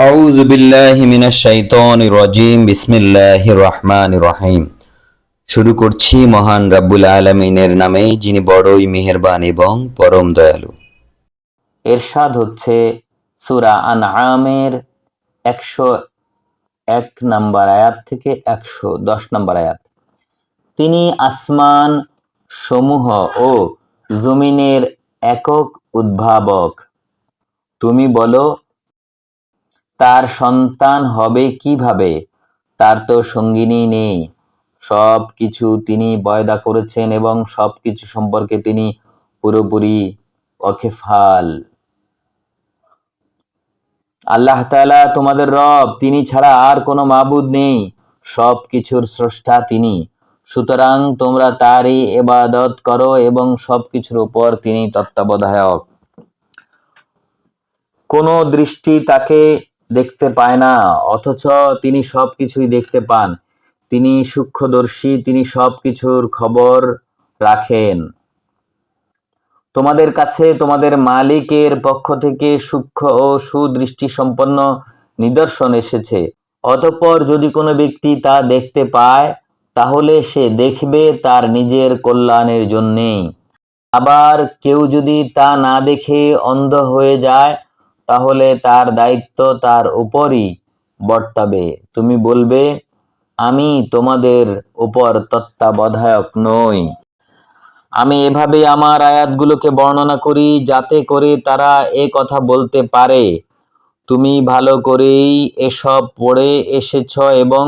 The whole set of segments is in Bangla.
أعوذ بالله من الشيطان الرجيم بسم الله الرحمن الرحيم শুরু করছি মহান রাব্বুল আলমিনের নামে যিনি বড়ই মেহেরবান এবং পরম দয়ালু এরশাদ হচ্ছে সুরা আনআমের একশো এক নম্বর আয়াত থেকে একশো দশ নম্বর আয়াত তিনি আসমান সমূহ ও জমিনের একক উদ্ভাবক তুমি বলো তার সন্তান হবে কীভাবে? তার তো সঙ্গিনী নেই। সব কিছু তিনি বয়দা করেছেন এবং সব কিছু সম্পর্কে তিনি পুরোপুরি অখেফাল। আল্লাহ তাআলা তোমাদের রব, তিনি ছাড়া আর কোনো মাবুদ নেই। সব কিছুর স্রষ্টা তিনি। সুতরাং তোমরা তারই এবাদত করো এবং সব কিছুর উপর তিনি তত্ত্বাবধায়ক। কোনো দৃষ্টি তাকে দেখতে পায় না, অথচ তিনি সব কিছুই দেখতে পান। তিনি সূক্ষ্মদর্শী, তিনি সব কিছুর খবর রাখেন। তোমাদের কাছে তোমাদের মালিকের পক্ষ থেকে সূক্ষ্ম ও সুদৃষ্টি সম্পন্ন নিদর্শন এসেছে। অতঃপর যদি কোনো ব্যক্তি তা দেখতে পায়, তাহলে সে দেখবে তার নিজের কল্যাণের জন্যেই। আবার কেউ যদি তা না দেখে অন্ধ হয়ে যায় তাহলে তার দায়িত্ব তার উপরই বর্তাবে। তুমি বলবে, আমি তোমাদের উপর তত্ত্বাবধায়ক নই। আমি এভাবে আমার আয়াতগুলোকে বর্ণনা করি যাতে করে তারা এ কথা বলতে পারে। তুমি ভালো করেই এসব পড়ে এসেছ এবং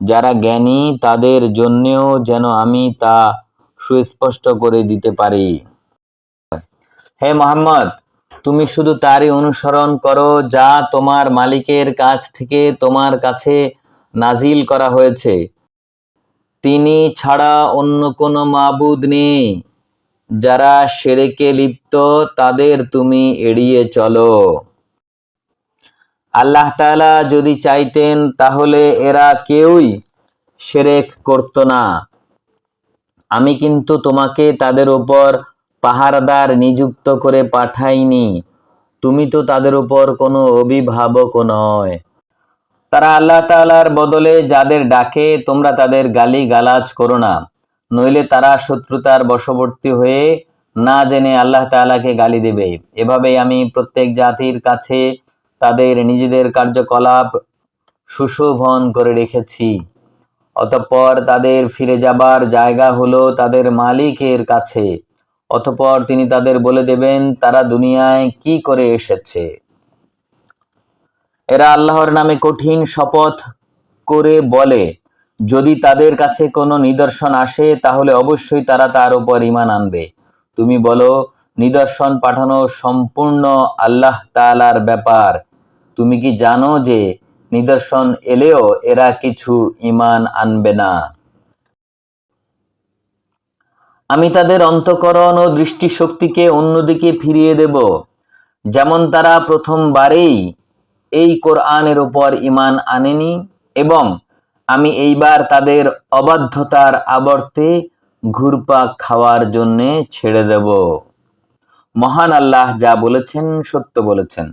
যারা জ্ঞানী তাদের জন্যেও যেন আমি তা সুস্পষ্ট করে দিতে পারি। হে মোহাম্মদ তুমি শুধু তারই অনুসরণ করো যা তোমার মালিকের কাছ থেকে তোমার কাছে নাজিল করা হয়েছে। তিনি ছাড়া অন্য কোনো মাবুদ নেই। যারা সেরেকে লিপ্ত, তাদের তুমি এড়িয়ে চলো। আল্লাহ তালা যদি চাইতেন, তাহলে এরা কেউই সেরেক করত না। আমি কিন্তু তোমাকে তাদের উপর পাহারাদার নিযুক্ত করে পাঠাইনি তুমি তো তাদের উপর কোনো অভিভাবকও নয়। তারা আল্লাহ তাআলার বদলে যাদের ডাকে, তোমরা তাদের গালি গালাজ করো না। নইলে তারা শত্রুতার বশবর্তী হয়ে না জেনে আল্লাহ তাআলাকে গালি দেবে। এভাবেই আমি প্রত্যেক জাতির কাছে তাদের নিজেদের কার্যকলাপ সুশোভন করে রেখেছি। অতঃপর তাদের ফিরে যাবার জায়গা হলো তাদের মালিকের কাছে। অতঃপর তিনি তাদের বলে দেবেন, তারা দুনিয়ায় কি করে এসেছে? এরা আল্লাহর নামে কঠিন শপথ করে বলে, যদি তাদের কাছে কোনো নিদর্শন আসে, তাহলে অবশ্যই তারা তার উপর ঈমান আনবে। তুমি বলো, নিদর্শন পাঠানো সম্পূর্ণ আল্লাহ তাআলার ব্যাপার। তুমি কি জানো যে নিদর্শন এলেও এরা কিছু ইমান আনবে না? আমি তাদের অন্তঃকরণ ও দৃষ্টিশক্তিকে অন্যদিকে ফিরিয়ে দেব। যেমন তারা প্রথমবারেই এই কোরআনের উপর ঈমান আনেনি এবং আমি এইবার তাদের অবাধ্যতার আবর্তে ঘুরপাক খাওয়ার জন্যে ছেড়ে দেব। মহান আল্লাহ যা বলেছেন সত্য বলেছেন।